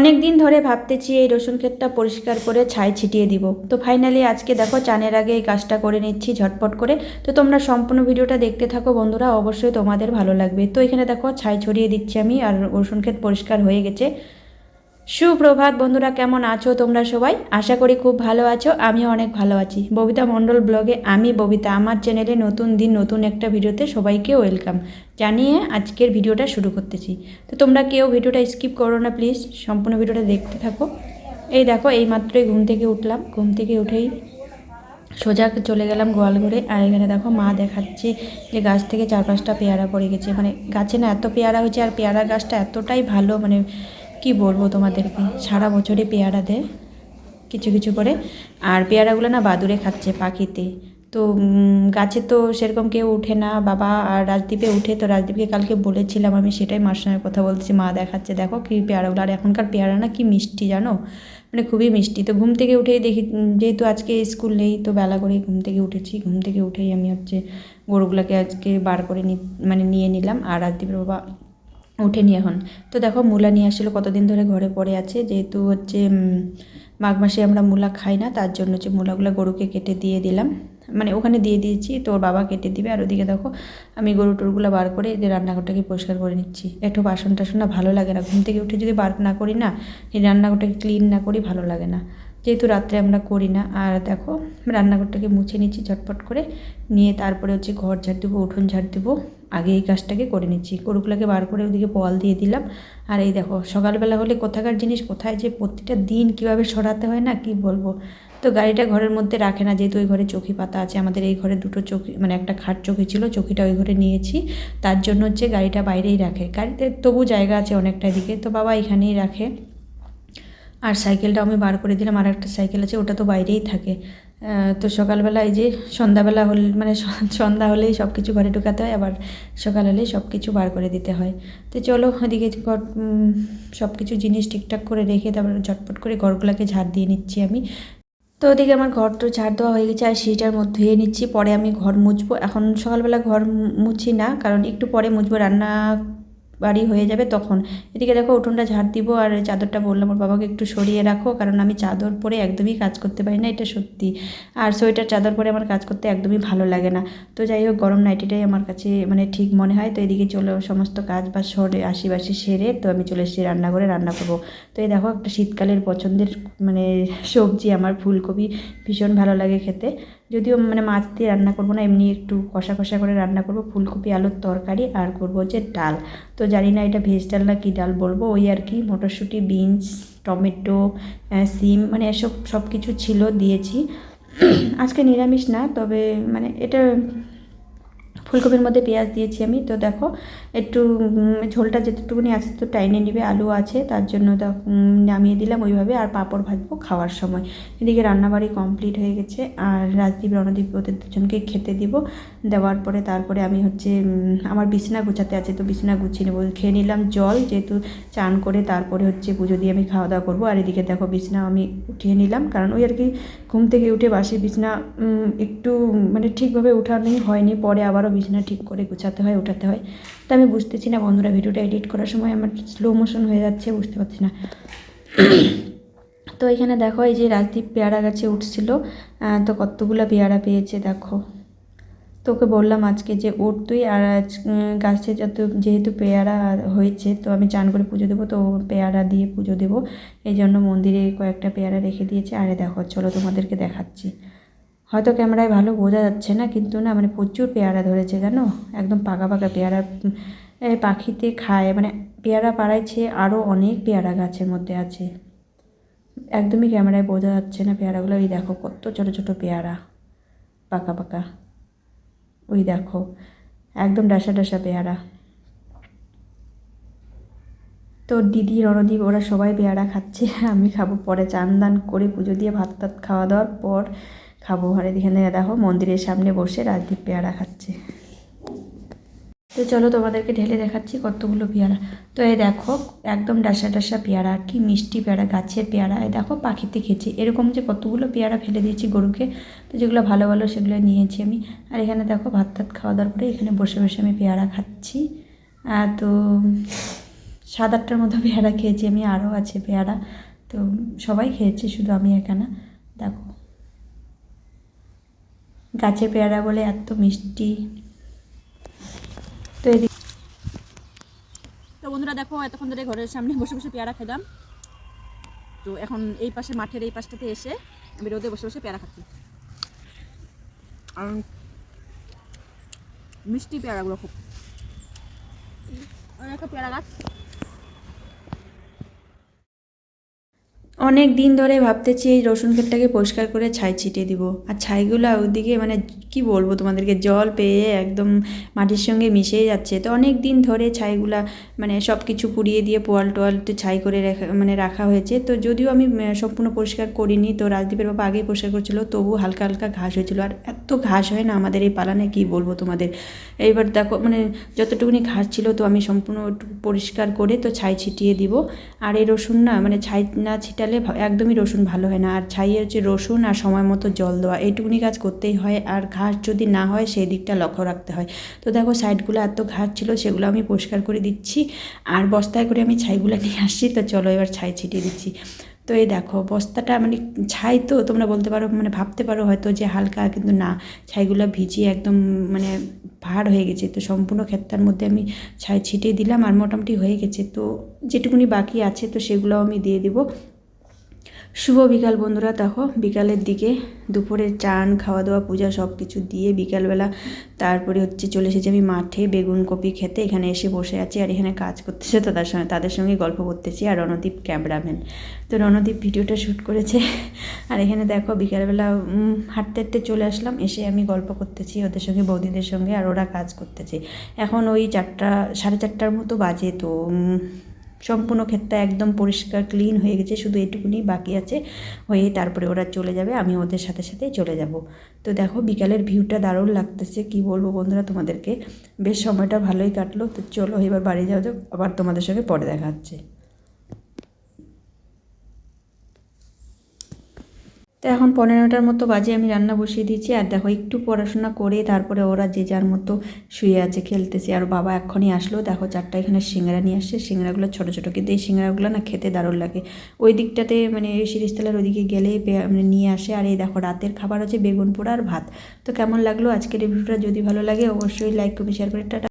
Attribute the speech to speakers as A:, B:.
A: অনেক দিন ধরে ভাবতেছি এই রসুন ক্ষেতটা পরিষ্কার করে ছাই ছিটিয়ে দিব। তো ফাইনালি আজকে দেখো চানের আগে এই কাজটা করে নিচ্ছি ঝটপট করে। তো তোমরা সম্পূর্ণ ভিডিওটা দেখতে থাকো বন্ধুরা, অবশ্যই তোমাদের ভালো লাগবে। তো এখানে দেখো ছাই ছড়িয়ে দিচ্ছি আমি আর রসুন ক্ষেত পরিষ্কার হয়ে গেছে। সুপ্রভাত বন্ধুরা, কেমন আছো তোমরা সবাই? আশা করি খুব ভালো আছো, আমিও অনেক ভালো আছি। ববিতা মণ্ডল ব্লগে আমি ববিতা, আমার চ্যানেলে নতুন দিন, নতুন একটা ভিডিওতে সবাইকে ওয়েলকাম। জানিয়ে আজকের ভিডিওটা শুরু করতেছি। তো তোমরা কেউ ভিডিওটা স্কিপ করো না, প্লিজ, সম্পূর্ণ ভিডিওটা দেখতে থাকো। এই দেখো, এই মাত্রই ঘুম থেকে উঠলাম। ঘুম থেকে উঠেই সোজা চলে গেলাম গোয়াল ঘরে আর এখানে দেখো, মা দেখাচ্ছে যে গাছ থেকে চার পাঁচটা পেয়ারা পড়ে গেছে। মানে গাছে না এত পেয়ারা হয়েছে, আর পেয়ারা গাছটা এতটাই ভালো মানে কি বলব তোমাদেরকে? সারা বছরে পেয়ারা দেয়, কিছু কিছু করে। আর পেয়ারাগুলো না বাদুরে খাচ্ছে পাখিতে। তো গাছে তো সেরকম কেউ উঠে না, বাবা আর রাজদ্বীপে উঠে তো রাজদ্বীপকে কালকে বলেছিলাম আমি, সেটাই মার সঙ্গে কথা বলছি, মা দেখাচ্ছে। দেখো কি পেয়ারাগুলো। আর এখনকার পেয়ারা না কি মিষ্টি জানো? মানে খুবই মিষ্টি। তো ঘুম থেকে উঠেই দেখি, যেহেতু আজকে স্কুল নেই, তো বেলা করেই ঘুম থেকে উঠেছি। ঘুম থেকে উঠেই আমি হচ্ছে গরুগুলোকে আজকে বার করে নি মানে নিয়ে নিলাম। আর রাজদ্বীপের বাবা ওঠেনি এখন। তো দেখো মূলা নিয়ে আসছিল কতদিন ধরে ঘরে পড়ে আছে। যেহেতু হচ্ছে মাঘ মাসে আমরা মূলা খাই না, তার জন্য হচ্ছে মূলাগুলো গরুকে কেটে দিয়ে দিলাম। মানে ওখানে দিয়ে দিয়েছি তো ওর বাবা কেটে দিবে। আর ওদিকে দেখো, আমি গরু টুরগুলো বার করে যে রান্নাঘরটাকে পরিষ্কার করে নিচ্ছি। একটু বাসন টাসন না ভালো লাগে না। ঘুম থেকে উঠে যদি বার না করি না, এই রান্নাঘরটাকে ক্লিন না করি ভালো লাগে না। যেহেতু রাত্রে আমরা করি না, আর দেখো, রান্নাঘরটাকে মুছে নিচ্ছি ঝটপট করে। নিয়ে তারপরে হচ্ছে ঘর ঝাড় দেবো, উঠোন ঝাড় দেবো। আগে এই কাজটাকে করে নিচ্ছি। গরুগুলোকে বার করে ওদিকে পল দিয়ে দিলাম। আর এই দেখো, সকালবেলা হলে কোথাকার জিনিস, কোথায় যে প্রতিটা দিন কীভাবে সরাতে হয় না, কি বলব? তো গাড়িটা ঘরের মধ্যে রাখে না, যেহেতু ওই ঘরে চৌকি পাতা আছে। আমাদের এই ঘরে দুটো চৌকি মানে একটা খাট চৌকি ছিল চৌকিটা ওই ঘরে নিয়েছি। তার জন্য হচ্ছে গাড়িটা বাইরেই রাখে। গাড়িতে তবু জায়গা আছে অনেকটা দিকে তো বাবা এখানেই রাখে। আর সাইকেলটা আমি বার করে দিলাম। আর একটা সাইকেল আছে, ওটা তো বাইরেই থাকে। তো সকালবেলা এই যে সন্ধ্যাবেলা হলে মানে সন্ধ্যা হলেই সব কিছু ঘরে ঢুকাতে হয়, আবার সকাল হলেই সব কিছু বার করে দিতে হয়। তো চলো ওদিকে সব কিছু জিনিস ঠিকঠাক করে রেখে তারপর ঝটপট করে ঘরগুলোকে ঝাড় দিয়ে নিচ্ছি আমি। তো ওদিকে আমার ঘর তো ঝাড় দেওয়া হয়ে গেছে, আর সেইটার মধ্যে ধুয়ে নিচ্ছি। পরে আমি ঘর মুছবো। এখন সকালবেলা ঘর মুছি না, কারণ একটু পরে মুছবো। রান্না বাড়ি হয়ে যাবে তখন। এদিকে দেখো উঠোনটা ঝাড় দিব আর চাদরটা বললাম ওর বাবাকে একটু সরিয়ে রাখো, কারণ আমি চাদর পরে একদমই কাজ করতে পারি না, এটা সত্যি। আর সোয়েটার চাদর পরে আমার কাজ করতে একদমই ভালো লাগে না। তো যাই হোক, গরম নাইটিটাই আমার কাছে মানে ঠিক মনে হয়। তো এদিকে চলে, সমস্ত কাজ বা সরে আশিবাসি সেরে তো আমি চলে এসেছি রান্নাঘরে, রান্না করব। তো এই দেখো একটা শীতকালের পছন্দের মানে সবজি, আমার ফুলকপি ভীষণ ভালো লাগে খেতে। যদিও মানে মাছ দিয়ে রান্না করব না, এমনি একটু কষা কষা করে রান্না করব, ফুলকপি, আলুর তরকারি আর করব হচ্ছে ডাল। তো জানি না এটা ভেজ ডাল না কী ডাল বলব, ওই আর কি, মটরশুঁটি বিনস টমেটো সিম মানে এসব সব কিছু ছিল, দিয়েছি। আজকে নিরামিষ না, তবে মানে এটা ফুলকপির মধ্যে পেঁয়াজ দিয়েছি আমি। তো দেখো, একটু ঝোলটা যেটুকুনি আছে তো টাইনে নিবে, আলু আছে, তার জন্য নামিয়ে দিলাম ওইভাবে আর পাঁপড় ভাজবো খাওয়ার সময়। এদিকে রান্নাবাড়ি কমপ্লিট হয়ে গেছে আর রাজদীপ, রণদীপ ওদের দুজনকে খেতে দিব। দেওয়ার পরে তারপরে আমি হচ্ছে আমার বিছানা গুছাতে আছে তো বিছানা গুছিয়ে নেব। খেয়ে নিলাম জল, যেহেতু চান করে তারপরে হচ্ছে পুজো দিয়ে আমি খাওয়া দাওয়া করব। আর এদিকে দেখো বিছানা আমি উঠিয়ে নিলাম, কারণ ওই আর কি ঘুম থেকে উঠে বাসি বিছানা একটু মানে ঠিকভাবে উঠানোই হয়নি। পরে আবারও বিছানা ঠিক করে গোছাতে হয় ওঠাতে হয়। তো আমি বুঝতেছি না বন্ধুরা, ভিডিওটা এডিট করার সময় আমার স্লো মোশন হয়ে যাচ্ছে, বুঝতে পারছি না। তো এখানে দেখো, এই যে রাজদীপ পেয়ারা গাছে উঠছিল তো কতগুলো পেয়ারা পেয়েছে দেখো। তোকে বললাম আজকে যে ওর তুই, আর আজ গাছে যত যেহেতু পেয়ারা হয়েছে, তো আমি চান করে পুজো দেবো, তো পেয়ারা দিয়ে পুজো দেবো। এই জন্য মন্দিরে কয়েকটা পেয়ারা রেখে দিয়েছে। আরে দেখো, চলো তোমাদেরকে দেখাচ্ছি। হয়তো ক্যামেরায় ভালো বোঝা যাচ্ছে না, কিন্তু না মানে প্রচুর পেয়ারা ধরেছে, জানো? একদম পাকা পাকা পেয়ারা। পাখিতে খায় মানে পেয়ারা পাড়াইছে আরও অনেক পেয়ারা গাছের মধ্যে আছে। একদমই ক্যামেরায় বোঝা যাচ্ছে না পেয়ারাগুলো। ওই দেখো কত ছোট ছোট পেয়ারা। পাকা পাকা। ওই দেখো, একদম ডাসা ডাসা পেয়ারা। তো দিদি, রণদীপ ওরা সবাই পেয়ারা খাচ্ছে। আমি খাব। পরে চান দান করে পুজো দিয়ে ভাত টাত খাওয়া দাওয়ার পর খাব আর এখানে দেখো, মন্দিরের সামনে বসে রাজদীপ পেয়ারা খাচ্ছে। তো চলো তোমাদেরকে ঢেলে দেখাচ্ছি কতগুলো পেয়ারা। তো এই দেখো, একদম ডাসা ডাসা পেয়ারা। কি মিষ্টি পেয়ারা, গাছের পেয়ারা। এই দেখো, পাখিতে খেয়েছি। এরকম যে কতগুলো পেয়ারা ফেলে দিয়েছি গরুকে, তো যেগুলো ভালো ভালো সেগুলো নিয়েছি আমি। আর এখানে দেখো, ভাত টাত খাওয়া দাওয়ার পরে এখানে বসে বসে আমি পেয়ারা খাচ্ছি। আর তো সাত আটটার মতো পেয়ারা খেয়েছি আমি, আরও আছে পেয়ারা। তো সবাই খেয়েছে, শুধু আমি একা না। দেখো। গাছের পেয়ারা বলে এত মিষ্টি। তো
B: তো বন্ধুরা দেখো, এতক্ষণ ধরে ঘরের সামনে বসে বসে পেয়ারা খেলাম। তো এখন এই পাশে মাঠের এই পাশটাতে এসে আমি রোদে বসে বসে পেয়ারা খাচ্ছি। আর মিষ্টি পেয়ারাগুলো খুব একটা পেয়ারা গাছ
A: অনেক দিন ধরে ভাবতেছি এই রসুন ক্ষেতটাকে পরিষ্কার করে ছাই ছিটিয়ে দিব। আর ছাইগুলো ওদিকে মানে কি বলব তোমাদেরকে, জল পেয়ে একদম মাটির সঙ্গে মিশে যাচ্ছে। তো অনেক দিন ধরে ছাইগুলা মানে সব কিছু পুড়িয়ে দিয়ে পোয়াল টোয়ালতে ছাই করে রাখা মানে রাখা হয়েছে। তো যদিও আমি সম্পূর্ণ পরিষ্কার করিনি, তো রাজদীপের বাবা আগেই পরিষ্কার করছিল তবু হালকা হালকা ঘাস হয়েছিল। আর এত ঘাস হয় না আমাদের এই পালানে, কি বলব তোমাদের? এইবার দেখো মানে যতটুকুনি ঘাস ছিল তো আমি সম্পূর্ণ পরিষ্কার করে তো ছাই ছিটিয়ে দিব। আর এই রসুন না মানে ছাই না ছিটালে ভা- একদমই রসুন ভালো হয় না। আর ছাইয়ে হচ্ছে রসুন আর সময় মতো জল দেওয়া। এইটুকুনি কাজ করতেই হয়। আর ঘাস যদি না হয়, সেই দিকটা লক্ষ্য রাখতে হয়। তো দেখো, সাইডগুলো এত ঘাস ছিল, সেগুলো আমি পরিষ্কার করে দিচ্ছি। আর বস্তায় করে আমি ছাইগুলো নিয়ে আসছি। তো চলো এবার ছাই ছিটিয়ে দিচ্ছি। তো এই দেখো, বস্তাটা মানে ছাই তো তোমরা বলতে পারো মানে ভাবতে পারো হয়তো যে হালকা, কিন্তু না। ছাইগুলো ভিজিয়ে একদম মানে ভার হয়ে গেছে। তো সম্পূর্ণ ক্ষেতটার মধ্যে আমি ছাই ছিটিয়ে দিলাম। আর মোটামুটি হয়ে গেছে। তো যেটুকুনি বাকি আছে, তো সেগুলো আমি দিয়ে দিব। শুভ বিকাল বন্ধুরা। দেখো, বিকালের দিকে দুপুরের চান খাওয়া দাওয়া পূজা সব কিছু দিয়ে বিকালবেলা তারপরে হচ্ছে চলে এসেছি আমি মাঠে বেগুন কপি খেতে। এখানে এসে বসে আছি আর এখানে কাজ করতেছে তাদের সঙ্গে তাদের সঙ্গে গল্প করতেছি আর রণদীপ ক্যামেরাম্যান। তো রণদীপ ভিডিওটা শ্যুট করেছে। আর এখানে দেখো, বিকালবেলা হাঁটতে হাঁটতে চলে আসলাম। এসে আমি গল্প করতেছি ওদের সঙ্গে, বৌদিদের সঙ্গে আর ওরা কাজ করতেছে। এখন ওই চারটা, সাড়ে চারটার মতো বাজে তো সম্পূর্ণ ক্ষেতটা একদম পরিষ্কার ক্লিন হয়ে গেছে, শুধু এটুকুনি বাকি আছে। হয়ে তারপরে ওরা চলে যাবে, আমি ওদের সাথে সাথে চলে যাব। তো দেখো, বিকালের ভিউটা দারুণ লাগতেছে, কি বলব বন্ধুরা তোমাদেরকে? বেশ সময়টা ভালোই কাটলো, তো চলো এবার বাড়ি যাওয়া যাক, আবার তোমাদের সঙ্গে পরে দেখা হচ্ছে। তো এখন পনেরোটার মতো বাজে, আমি রান্না বসিয়ে দিয়েছি। আর দেখো, একটু পড়াশোনা করে তারপরে ওরা যে যার মতো শুয়ে আছে, খেলতেছে। আর বাবা এক্ষুনি আসলো। দেখো, চারটা এখানে সিঙ্গারা নিয়ে আসছে। সিঙ্গারাগুলো ছোটো ছোটো, কিন্তু এই সিঙ্গারাগুলো না খেতে দারুণ লাগে। ওই দিকটাতে মানে সিরিজতলার ওইদিকে গেলেই মানে নিয়ে আসে। আর এই দেখো, রাতের খাবার হচ্ছে বেগুন পোড়া আর ভাত। তো কেমন লাগল আজকের রিভিউটা যদি ভালো লাগে, অবশ্যই লাইক কমেন্ট শেয়ার করে। টাটা।